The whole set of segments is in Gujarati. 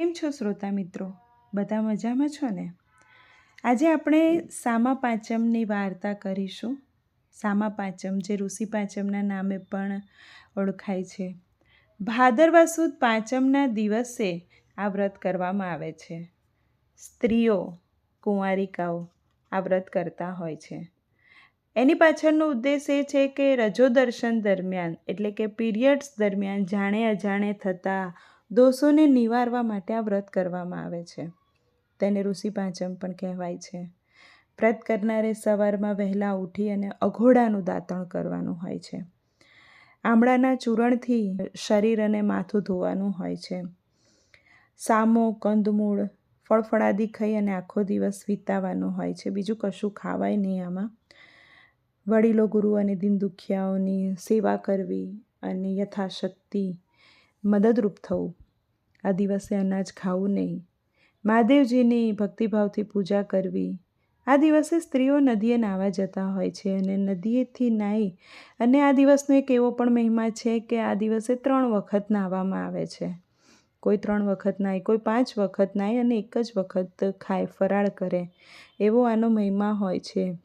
કેમ છો શ્રોતા મિત્રો? બધા મજામાં છો ને? આજે આપણે સામા પાંચમની વાર્તા કરીશું. સામા પાંચમ જે ઋષિ પાંચમના નામે પણ ઓળખાય છે. ભાદરવા સુદ પાંચમના દિવસે આ વ્રત કરવામાં આવે છે. સ્ત્રીઓ કુંવારિકાઓ આ વ્રત કરતા હોય છે. એની પાછળનો ઉદ્દેશ એ છે કે રજો દર્શન દરમિયાન, એટલે કે પીરિયડ્સ દરમિયાન જાણે અજાણે થતા દોષોને નિવારવા માટે આ વ્રત કરવામાં આવે છે. તેને ઋષિ પાંચમ પણ કહેવાય છે. વ્રત કરનારે સવારમાં વહેલા ઉઠી અને અઘોડાનું દાંતણ કરવાનું હોય છે. આમળાના ચૂરણથી શરીર અને માથું ધોવાનું હોય છે. સામો, કંદમૂળ, ફળફળાદી ખાઈ અને આખો દિવસ વિતાવાનો હોય છે. બીજું કશું ખાવાય નહીં આમાં. વડીલો ગુરુ અને દિન દુખિયાઓની સેવા કરવી અને યથાશક્તિ મદદરૂપ થવું. આ દિવસે અનાજ ખાવું નહીં. મહાદેવજીની ભક્તિભાવથી પૂજા કરવી. આ દિવસે સ્ત્રીઓ નદીએ નાહવા જતા હોય છે અને નદીએથી નાહી અને આ દિવસનો એક એવો પણ મહિમા છે કે આ દિવસે ત્રણ વખત નાહવામાં આવે છે. કોઈ ત્રણ વખત નાહી, કોઈ પાંચ વખત નાહી અને એક જ વખત ખાય, ફરાળ કરે એવો આનો મહિમા હોય છે.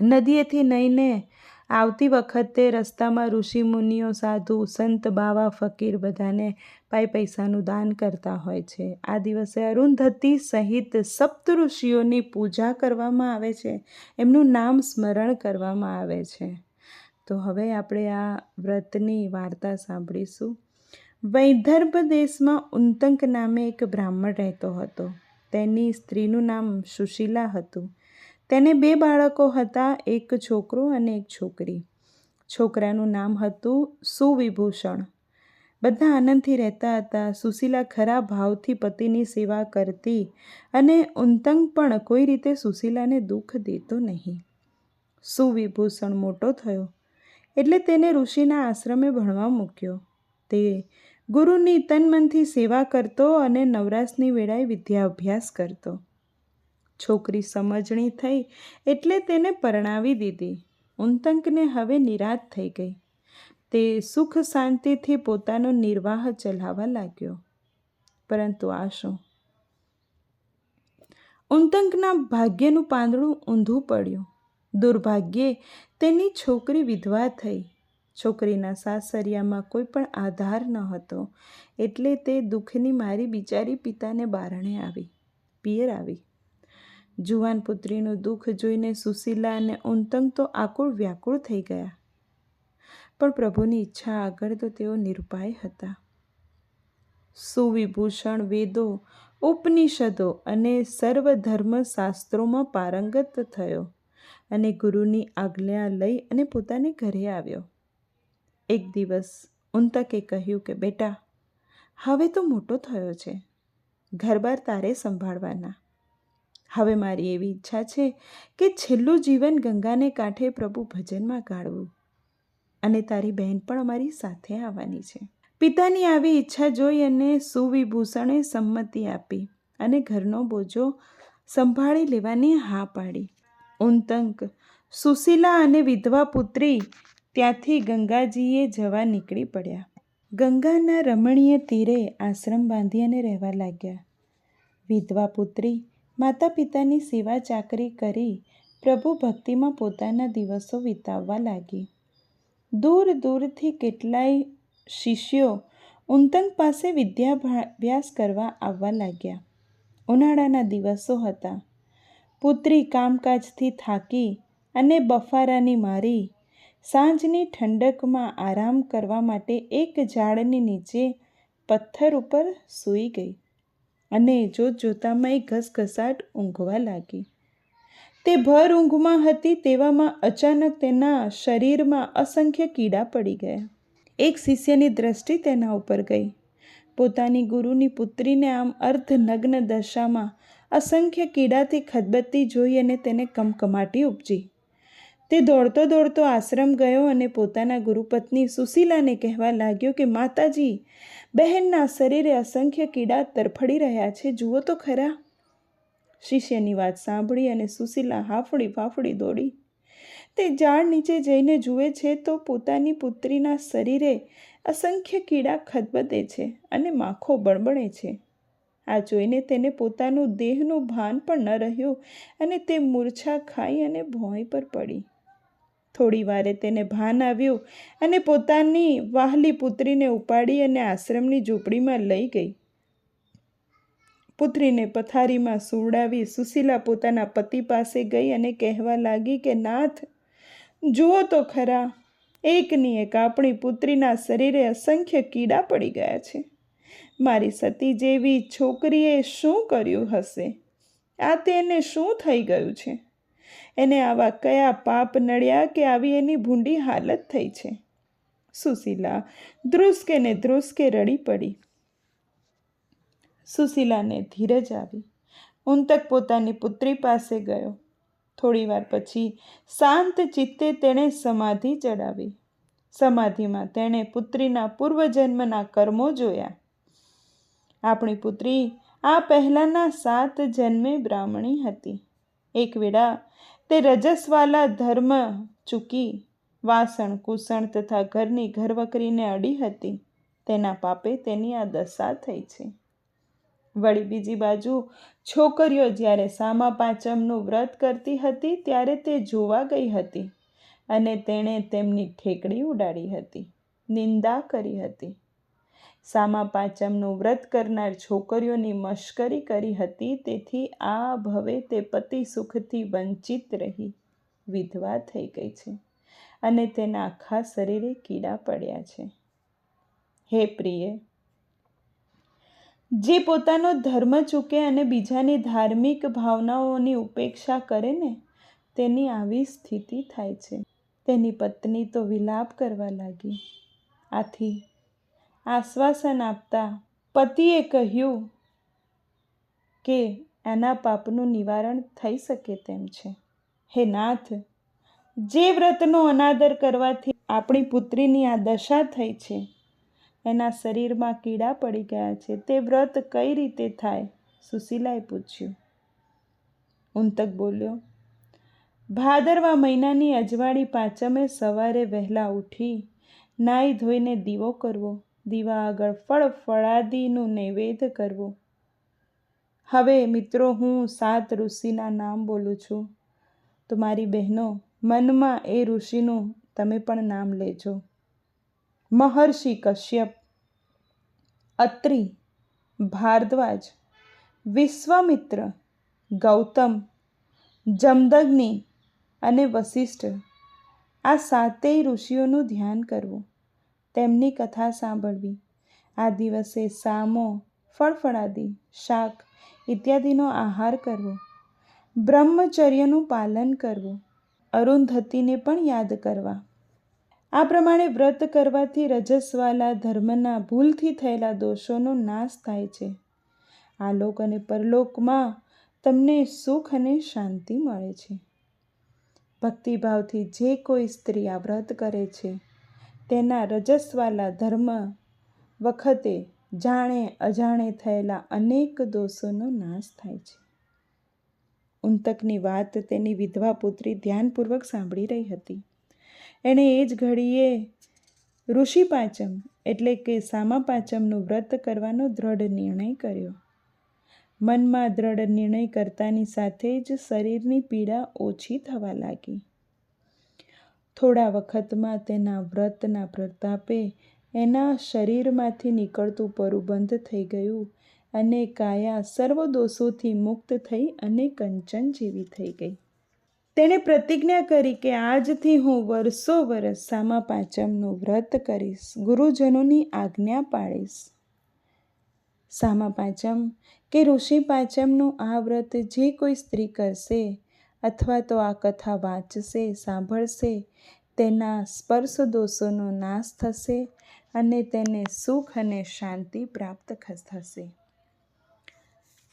નદીએથી નહીને આવતી વખતે રસ્તામાં ઋષિ મુનિઓ, સાધુ, સંત, બાવા, ફકીર બધાને પાઈ પૈસાનું દાન કરતા હોય છે. આ દિવસે અરુંધતી સહિત સપ્ત ઋષિઓની પૂજા કરવામાં આવે છે. એમનું નામ સ્મરણ કરવામાં આવે છે. તો હવે આપણે આ વ્રતની વાર્તા સાંભળીશું. વૈદર્ભ દેશમાં ઉંતંક નામે એક બ્રાહ્મણ રહેતો હતો. તેની સ્ત્રીનું નામ સુશીલા હતું. તેને બે બાળકો હતા, એક છોકરો અને એક છોકરી. છોકરાનું નામ હતું સુવિભૂષણ. બધા આનંદથી રહેતા હતા. સુશીલા ખરા ભાવથી પતિની સેવા કરતી અને ઉંતંગ પણ કોઈ રીતે સુશીલાને દુઃખ દેતો નહીં. સુવિભૂષણ મોટો થયો એટલે તેને ઋષિના આશ્રમે ભણવા મૂક્યો. તે ગુરુની તનમનથી સેવા કરતો અને નવરાશની વેળાએ વિદ્યાભ્યાસ કરતો. છોકરી સમજણી થઈ એટલે તેને પરણાવી દીધી. ઉંતંકને હવે નિરાશ થઈ ગઈ. તે સુખ શાંતિથી પોતાનો નિર્વાહ ચલાવવા લાગ્યો. પરંતુ આ શું? ઉંતંકના ભાગ્યનું પાંદડું ઊંધું પડ્યું. દુર્ભાગ્યે તેની છોકરી વિધવા થઈ. છોકરીના સાસરિયામાં કોઈ પણ આધાર ન હતો એટલે તે દુઃખની મારી બિચારી પિતાને બારણે આવી, પિયર આવી. જુવાન પુત્રીનું દુઃખ જોઈને સુશીલા અને ઉંતંગ તો આકુળ વ્યાકુળ થઈ ગયા. પણ પ્રભુની ઈચ્છા આગળ તો તેઓ નિર્ભય હતા. સુવિભૂષણ વેદો, ઉપનિષદો અને સર્વધર્મ શાસ્ત્રોમાં પારંગત થયો અને ગુરુની આજ્ઞા લઈ અને પોતાને ઘરે આવ્યો. એક દિવસ ઉંતકે કહ્યું કે, બેટા, હવે તો મોટો થયો છે. ઘરબાર તારે સંભાળવાના. હવે મારી એવી ઈચ્છા છે કે છેલ્લું જીવન ગંગાને કાંઠે પ્રભુ ભજનમાં કાઢવું અને તારી બહેન પણ અમારી સાથે આવવાની છે. પિતાની આવી ઈચ્છા જોઈ અને સુવિભૂષણે સંમતિ આપી અને ઘરનો બોજો સંભાળી લેવાની હા પાડી. ઉંતંક સુશીલા અને વિધવા પુત્રી ત્યાંથી ગંગાજીએ જવા નીકળી પડ્યા. ગંગાના રમણીય તીરે આશ્રમ બાંધી અને રહેવા લાગ્યા. વિધવા પુત્રી માતા પિતાની સેવા ચાકરી કરી પ્રભુ ભક્તિમાં પોતાના દિવસો વિતાવવા લાગી. દૂર દૂરથી કેટલાય શિષ્યો ઉંતંગ પાસે વિદ્યાભ્યાસ કરવા આવવા લાગ્યા. ઉનાળાના દિવસો હતા. પુત્રી કામકાજથી થાકી અને બફારાની મારી સાંજની ઠંડકમાં આરામ કરવા માટે એક ઝાડની નીચે પથ્થર ઉપર સૂઈ ગઈ. અને જોત જોતામાં એ ઘસઘસાટ ઊંઘવા લાગી. તે ભર ઊંઘમાં હતી તેવામાં અચાનક તેના શરીરમાં અસંખ્ય કીડા પડી ગયા. એક શિષ્યની દ્રષ્ટિ તેના ઉપર ગઈ. પોતાની ગુરુની પુત્રીને આમ અર્ધનગ્ન દશામાં અસંખ્ય કીડાથી ખદબત્તી જોઈ અને તેને કમકમાટી ઉપજી. તે દોડતો દોડતો આશ્રમ ગયો અને પોતાના ગુરુપત્ની સુશીલાને કહેવા લાગ્યો કે, માતાજી, બહેનના શરીરે અસંખ્ય કીડા તરફડી રહ્યા છે. જુઓ તો ખરા. શિષ્યની વાત સાંભળી અને સુશીલા હાફડી ફાફડી દોડી. તે ઝાડ નીચે જઈને જુએ છે તો પોતાની પુત્રીના શરીરે અસંખ્ય કીડા ખદબદે છે અને માખો બળબણે છે. આ જોઈને તેને પોતાનું દેહનું ભાન પણ ન રહ્યું અને તે મૂર્છા ખાઈ અને ભોંય પર પડી. થોડી વારે તેને ભાન આવ્યું અને પોતાની વાહલી પુત્રીને ઉપાડી અને આશ્રમની ઝૂંપડીમાં લઈ ગઈ. પુત્રીને પથારીમાં સુવડાવી સુશીલા પોતાના પતિ પાસે ગઈ અને કહેવા લાગી કે, નાથ, જુઓ તો ખરા, એકની એક આપણી પુત્રીના શરીરે અસંખ્ય કીડા પડી ગયા છે. મારી સતી જેવી છોકરીએ શું કર્યું હશે? આ તેને શું થઈ ગયું છે? એને આવા કયા પાપ નડ્યા કે આવી એની ભૂંડી હાલત થઈ છે? સુશીલા ધ્રુસકે ને ધ્રુસકે રડી પડી. સુશીલાને ધીરજ આવી. ઉંતક પોતાની પુત્રી પાસે ગયો. થોડીવાર પછી શાંત ચિત્તે તેણે સમાધિ ચડાવી સમાધિમાં તેણે પુત્રીના પૂર્વજન્મના કર્મો જોયા. આપણી પુત્રી આ પહેલાંના સાત જન્મે બ્રાહ્મણી હતી. એક વેળા તે રજસવાલા ધર્મ ચૂકી વાસણ, કુસણ તથા ઘરની ઘરવકરીને અડી હતી. તેના પાપે તેની આ દશા થઈ છે. વળી બીજી બાજુ છોકરીઓ જ્યારે સામા પાંચમનું વ્રત કરતી હતી ત્યારે તે જોવા ગઈ હતી અને તેણે તેમની ઠેકડી ઉડાડી હતી, નિંદા કરી હતી. સામા પાંચમનું વ્રત કરનાર છોકરીઓની મશ્કરી કરી હતી, તેથી આ ભવે તે પતિ સુખથી વંચિત રહી. વિધવા થઈ ગઈ છે અને તેના આખા શરીરે કીડા પડ્યા છે. હે પ્રિય, જે પોતાનો ધર્મ ચૂકે અને બીજાની ધાર્મિક ભાવનાઓની ઉપેક્ષા કરે ને, તેની આવી સ્થિતિ થાય છે. તેની પત્ની તો વિલાપ કરવા લાગી. આથી આશ્વાસન આપતા પતિએ કહ્યું કે એના પાપનું નિવારણ થઈ શકે તેમ છે. હે નાથ, જે વ્રતનો અનાદર કરવાથી આપણી પુત્રીની આ દશા થઈ છે, એના શરીરમાં કીડા પડી ગયા છે, તે વ્રત કઈ રીતે થાય? સુશીલાએ પૂછ્યું. ઊંતક બોલ્યો, ભાદરવા મહિનાની અજવાળી પાંચમે સવારે વહેલા ઉઠી નાહી ધોઈને દીવો કરવો. દીવા આગળ ફળ ફળાદીનું નૈવેદ્ય કરવું. હવે મિત્રો, હું સાત ઋષિના નામ બોલું છું. તો મારી બહેનો, મનમાં એ ઋષિનું તમે પણ નામ લેજો. મહર્ષિ કશ્યપ, અત્રિ, ભારદ્વાજ, વિશ્વામિત્ર, ગૌતમ, જમદગ્નિ અને વશિષ્ઠ આ સાતેય ઋષિઓનું ધ્યાન કરવું. તેમની કથા સાંભળવી. આ દિવસે સામો, ફળફળાદી, શાક ઇત્યાદિનો આહાર કરવો. બ્રહ્મચર્યનું પાલન કરવું. અરુંધતીને પણ યાદ કરવા. આ પ્રમાણે વ્રત કરવાથી રજસ્વાલા ધર્મના ભૂલથી થયેલા દોષોનો નાશ થાય છે. આલોક અને પરલોકમાં તમને સુખ અને શાંતિ મળે છે. ભક્તિભાવથી જે કોઈ સ્ત્રી આ વ્રત કરે છે તેના રજસ્વાલા ધર્મ વખતે જાણે અજાણે થયેલા અનેક દોષોનો નાશ થાય છે. ઉંતકની વાત તેની વિધવા પુત્રી ધ્યાનપૂર્વક સાંભળી રહી હતી. એણે એ જ ઘડીએ ઋષિ પાંચમ એટલે કે સામા પાંચમનું વ્રત કરવાનો દ્રઢ નિર્ણય કર્યો. મનમાં દ્રઢ નિર્ણય કરતાની સાથે જ શરીરની પીડા ઓછી થવા લાગી. થોડા વખતમાં તેના વ્રતના પ્રતાપે એના શરીરમાંથી નીકળતું પરું બંધ થઈ ગયું અને કાયા સર્વ દોષોથી મુક્ત થઈ અને કંચન જેવી થઈ ગઈ. તેણે પ્રતિજ્ઞા કરી કે આજથી હું વર્ષો વર્ષ સામા પાંચમનું વ્રત કરીશ, ગુરુજનોની આજ્ઞા પાડીશ સામા પાંચમ કે ઋષિ પાંચમનું આ વ્રત જે કોઈ સ્ત્રી કરશે અથવા તો આ કથા વાંચશે, સાંભળશે, તેના સ્પર્શ દોષોનો નાશ થશે અને તેને સુખ અને શાંતિ પ્રાપ્ત થશે.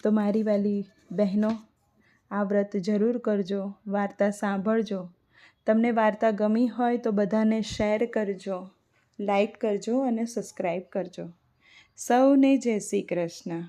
તો મારી વાલી બહેનો, આ વ્રત જરૂર કરજો, વાર્તા સાંભળજો. તમને વાર્તા ગમી હોય તો બધાને શેર કરજો, લાઈક કરજો અને સબસ્ક્રાઈબ કરજો. સૌને જય શ્રી કૃષ્ણ.